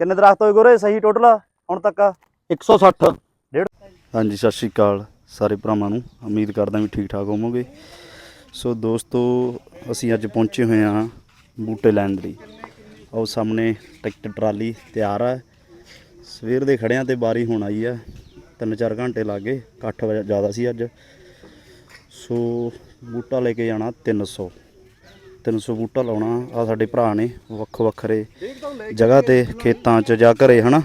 ਕਿੰਨੇ ਦਰਖਤ ਹੋਏ ਗੋਰੇ? ਸਹੀ ਟੋਟਲ ਹੁਣ ਤੱਕ? 160 ਹਾਂਜੀ ਸਤਿ ਸ਼੍ਰੀ ਅਕਾਲ ਸਾਰੇ ਭਰਾਵਾਂ ਨੂੰ। ਉਮੀਦ ਕਰਦਾ ਵੀ ਠੀਕ ਠਾਕ ਹੋਵੋਗੇ। ਸੋ ਦੋਸਤੋ ਅਸੀਂ ਅੱਜ ਪਹੁੰਚੇ ਹੋਏ ਹਾਂ ਬੂਟੇ ਲੈਣ ਲਈ। ਆਓ ਸਾਹਮਣੇ ਟਰੈਕਟਰ ਟਰਾਲੀ ਤਿਆਰ ਹੈ। ਸਵੇਰ ਦੇ ਖੜਿਆਂ ਤੇ ਬਾਰੀ ਹੁਣ ਆਈ ਹੈ। ਤਿੰਨ ਚਾਰ ਘੰਟੇ ਲੱਗੇ ਇਕੱਠ ਵਜੇ ਜ਼ਿਆਦਾ ਸੀ ਅੱਜ। ਸੋ ਬੂਟਾ ਲੈ ਕੇ ਜਾਣਾ 300 300 ਬੂਟਾ ਲਾਉਣਾ। ਆ ਸਾਡੇ ਭਰਾ ਨੇ ਵੱਖੋ ਵੱਖਰੇ ਜਗ੍ਹਾ ਤੇ ਖੇਤਾਂ 'ਚ ਜਾਂ ਘਰੇ, ਹਨਾ?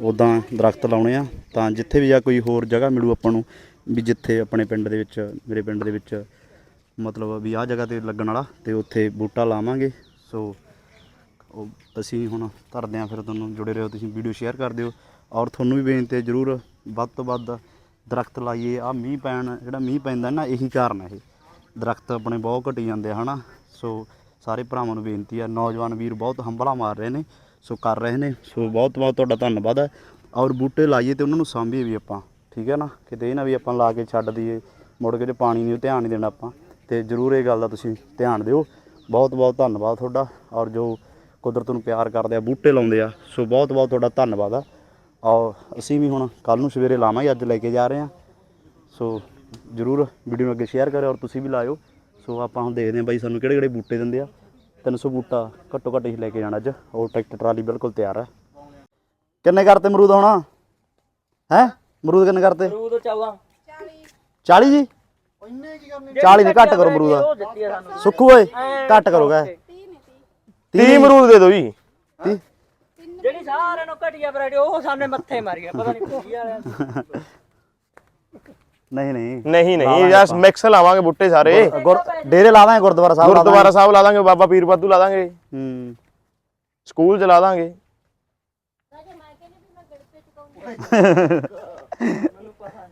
ਉਦਾਂ ਦਰਖਤ ਲਾਉਣੇ ਆ। ਤਾਂ ਜਿੱਥੇ ਵੀ ਜਾਂ ਕੋਈ ਹੋਰ ਜਗ੍ਹਾ ਮਿਲੂ ਆਪਾਂ ਨੂੰ, ਵੀ ਜਿੱਥੇ ਆਪਣੇ ਪਿੰਡ ਦੇ ਵਿੱਚ, ਮੇਰੇ ਪਿੰਡ ਦੇ ਵਿੱਚ, ਮਤਲਬ ਵੀ ਆਹ ਜਗ੍ਹਾ ਤੇ ਲੱਗਣ ਵਾਲਾ, ਤੇ ਉੱਥੇ ਬੂਟਾ ਲਾਵਾਂਗੇ। ਸੋ, ਉਹ ਅਸੀਂ ਹੁਣ ਧਰਦੇ ਆ, ਫਿਰ ਤੁਹਾਨੂੰ ਜੁੜੇ ਰਹੋ, ਤੁਸੀਂ ਵੀਡੀਓ ਸ਼ੇਅਰ ਕਰ ਦਿਓ। ਔਰ ਤੁਹਾਨੂੰ ਵੀ ਬੇਨਤੀ ਹੈ ਜਰੂਰ, ਵੱਧ ਤੋਂ ਵੱਧ ਦਰਖਤ ਲਾਈਏ। ਆ ਮੀਂਹ ਪੈਣ, ਜਿਹੜਾ ਮੀਂਹ ਪੈਂਦਾ ਨਾ, ਇਹੀ ਕਾਰਨ ਹੈ ਇਹ। ਦਰਖਤ ਆਪਣੇ ਬਹੁਤ ਘਟੀ ਜਾਂਦੇ ਆ, ਹਨਾ? ਸੋ ਸਾਰੇ ਭਰਾਵਾਂ ਨੂੰ ਬੇਨਤੀ ਆ, ਨੌਜਵਾਨ ਵੀਰ ਬਹੁਤ ਹੰਬਲਾ ਮਾਰ ਰਹੇ ਨੇ, ਸੋ ਕਰ ਰਹੇ ਨੇ। ਸੋ ਬਹੁਤ ਬਹੁਤ ਤੁਹਾਡਾ ਧੰਨਵਾਦ ਹੈ। ਔਰ ਬੂਟੇ ਲਾਈਏ ਤੇ ਉਹਨਾਂ ਨੂੰ ਸਾਂਭੀਏ ਵੀ ਆਪਾਂ, ਠੀਕ ਹੈ ਨਾ? ਕਿਤੇ ਇਹ ਨਾ ਵੀ ਆਪਾਂ ਲਾ ਕੇ ਛੱਡ ਦਈਏ, ਮੁੜ ਕੇ ਜੇ ਪਾਣੀ ਨਹੀਂ ਧਿਆਨ ਨਹੀਂ ਦੇਣਾ ਆਪਾਂ। ਤੇ ਜਰੂਰ ਇਹ ਗੱਲ ਦਾ ਤੁਸੀਂ ਧਿਆਨ ਦਿਓ। ਬਹੁਤ ਬਹੁਤ ਧੰਨਵਾਦ ਤੁਹਾਡਾ। ਔਰ ਜੋ ਕੁਦਰਤ ਨੂੰ ਪਿਆਰ ਕਰਦੇ ਆ, ਬੂਟੇ ਲਾਉਂਦੇ ਆ, ਸੋ ਬਹੁਤ ਬਹੁਤ ਤੁਹਾਡਾ ਧੰਨਵਾਦ ਆ। ਔਰ ਅਸੀਂ ਵੀ ਹੁਣ ਕੱਲ ਨੂੰ ਸਵੇਰੇ ਲਾਵਾਂਗੇ, ਅੱਜ ਲੈ ਕੇ ਜਾ ਰਹੇ ਹਾਂ। ਸੋ ਜਰੂਰ ਵੀਡੀਓ ਨੂੰ ਅੱਗੇ ਸ਼ੇਅਰ ਕਰਿਓ ਔਰ ਤੁਸੀਂ ਵੀ ਲਾਇਓ। ਸੋ ਆਪਾਂ ਹੁਣ ਦੇਖਦੇ ਹਾਂ ਬਾਈ ਸਾਨੂੰ ਕਿਹੜੇ ਕਿਹੜੇ ਬੂਟੇ ਦਿੰਦੇ ਆ। 300 ਬੂਟਾ ਘੱਟੋ ਘੱਟ ਹੀ ਲੈ ਕੇ ਜਾਣਾ ਅੱਜ। ਉਹ ਟਰੈਕਟਰ ਟਰਾਲੀ ਬਿਲਕੁਲ ਤਿਆਰ ਹੈ ਕਿੰਨੇ ਕਰਤੇ ਅਮਰੂਦ ਹੋਣਾ? ਹੈ? ਅਮਰੂਦ ਕਿੰਨੇ ਕਰਤੇ? ਅਮਰੂਦ ਚਾਵਾ। 40 ਜੀ? 40 ਨਹੀਂ ਘੱਟ ਕਰੋ ਅਮਰੂਦ। ਆ ਸੁੱਖੂ ਓਏ ਘੱਟ ਕਰੋਗਾ 30 ਅਮਰੂਦ ਦੇ ਦਿਓ ਜੀ। ਜਿਹੜੀ ਸਾਰਿਆਂ ਨੂੰ ਘਟੀਆ ਵੈਰਾਈਟੀ ਉਹ ਸਾਹਮਣੇ ਮੱਥੇ ਮਾਰੀ ਗਿਆ ਪਤਾ ਨਹੀਂ ਕੀ ਵਾਲਿਆਂ ਨਹੀਂ ਨਹੀਂ। ਨਹੀਂ ਨਹੀਂ ਯਾਰ ਮਿਕਸ ਲਾਵਾਂਗੇ ਬੁੱਟੇ ਸਾਰੇ। ਡੇਰੇ ਲਾਵਾਂਗੇ ਗੁਰਦੁਆਰਾ ਸਾਹਿਬ ਗੁਰਦੁਆਰਾ ਸਾਹਿਬ ਲਾ ਦਾਂਗੇ ਬਾਬਾ ਪੀਰ ਬਾਦੂ ਲਾ ਦਾਂਗੇ। ਹੂੰ। ਸਕੂਲ ਚ ਲਾ ਦਾਂਗੇ।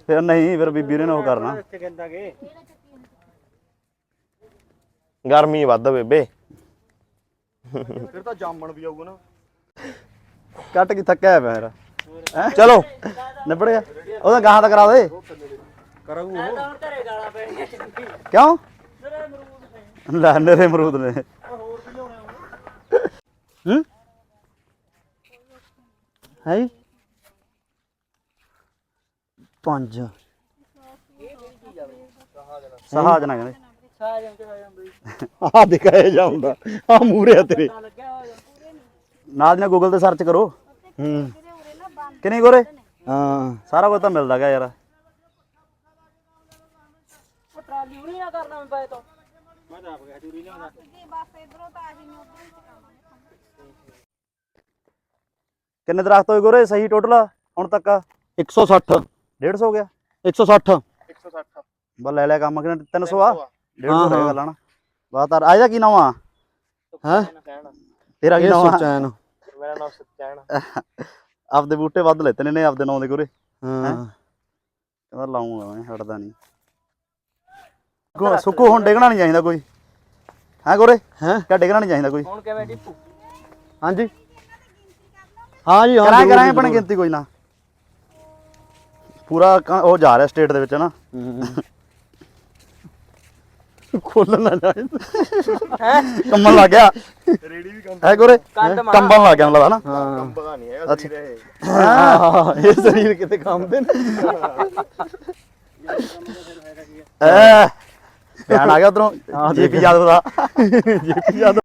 ਫਿਰ ਨਹੀਂ ਫਿਰ ਬੀਬੀ ਨੇ ਉਹ ਕਰਨਾ। ਗਰਮੀ ਵੱਧ ਬੇਬੇ। ਕੱਟ ਕੇ ਥੱਕਿਆ ਪਿਆ ਹੈਂ? ਚਲੋ। ਨਿਬੜ ਗਿਆ ਉਹਦਾ ਗਾਹਾਂ ਤਾਂ ਕਰਾ ਦੇ। ਤਾਂ ਚੰਗੀ ਕਿਉਂ? ਮੇਰੇ ਅਮਰੂਦ ਨੇ। ਲੈ ਨਰੇ ਅਮਰੂਦ ਨੇ। ਹੋਰ ਵੀ ਲਿਆਉਣੇ ਹੁਣ ਹੂੰ? ਪੰਜ। ਸਹਾਜ ਨਾ ਕਹਿੰਦੇ ਆ ਦਿਖਾਇਆ ਜਾਂਦਾ ਆ ਮੂਰੇ ਆ ਤੇਰੇ। ਨਾਲ ਦੀ ਨਾਲ ਗੂਗਲ ਤੇ ਸਰਚ ਕਰੋ। ਹੂੰ। ਕਿ ਨਹੀਂ ਗੋਰੇ? ਹਾਂ ਸਾਰਾ ਕੁਝ ਤਾਂ ਮਿਲਦਾ ਗਾ ਯਾਰ। ਉਹ ਟਰਾਲੀ ਉਰੀ ਨਾ ਕਰਨਾ ਮੈਂ ਪਏ ਤੋਂ ਕਿੰਨੇ ਦਰਖਤ ਹੋਏ ਗੋਰੇ? ਸਹੀ ਟੋਟਲ ਹੁਣ ਤੱਕ? 160 150 ਹੋ ਗਿਆ? 160 160 ਬਸ ਲੈ ਕੰਮ ਕਿੰਨਾ 300 ਆ? 150 ਹਾਂ, ਹੋ ਹਾਂ। ਗਿਆ ਲਾਣਾ। ਬਾਤਾਰ ਆਇਦਾ ਕੀ ਨਾਮ ਆ? ਹੈ? ਤੇਰਾ ਕੀ ਨਾਮ ਆ? ਸੁਚੈਨ। ਮੇਰਾ ਨਾਮ ਸਤਿਆਣ ਆਪਦੇ ਬੂਟੇ ਵੱਧ ਲੈਤੇ ਨੇ ਨੇ ਆਪਦੇ ਨਾਂ ਦੇ ਗੋਰੇ। ਹਾਂ? ਕਹਿੰਦਾ ਲਾਉਂਗਾ ਮੈਂ ਹਟਦਾ ਨਹੀਂ। ਸੁੱਕੂ- ਸੁੱਕੂ ਹੁਣ ਡਿੱਗਣਾ ਨਹੀਂ ਚਾਹੀਦਾ ਕੋਈ। ਹੈ ਗੋਰੇ? ਹੈ? ਕਿਆ ਡਿੱਗਣਾ ਨਹੀਂ ਚਾਹੀਦਾ ਕੋਈ? ਹੁਣ ਕਿਵੇਂ ਡਿੱਪੂ? ਹਾਂਜੀ। ਹਾਂ ਜੀ ਹਾਂ ਜ਼ਰੂਰ। ਆਪਣੀ ਗਿਣਤੀ ਕੋਈ ਨਾ। ਪੂਰਾ ਉਹ ਜਾ ਰਿਹਾ ਸਟੇਟ ਦੇ ਵਿੱਚ ਨਾ? ਹੂੰ। ਖੋਲਣ ਨਾ ਜਾਏ। ਕੰਮਣ ਲੱਗ ਗਿਆ। ਰੇੜੀ ਵੀ ਕੰਮ ਹੈ ਗੋਰੇ। ਕੰਬਣ ਲੱਗ ਗਿਆ ਮੈਨੂੰ ਲੱਗਦਾ ਨਾ? ਹਾਂ। ਪਤਾ ਨਹੀਂ ਹੈਗਾ ਸਰੀਰ ਇਹ। ਹਾਂ ਇਹ ਸਰੀਰ ਕਿਤੇ ਕੰਬਦੇ ਨੇ। ਐ। ਧਿਆਨ ਆ ਗਿਆ ਉਧਰੋਂ ਜੀਪੀ ਯਾਦਵ ਦਾ ਜੀਪੀ ਯਾਦਵ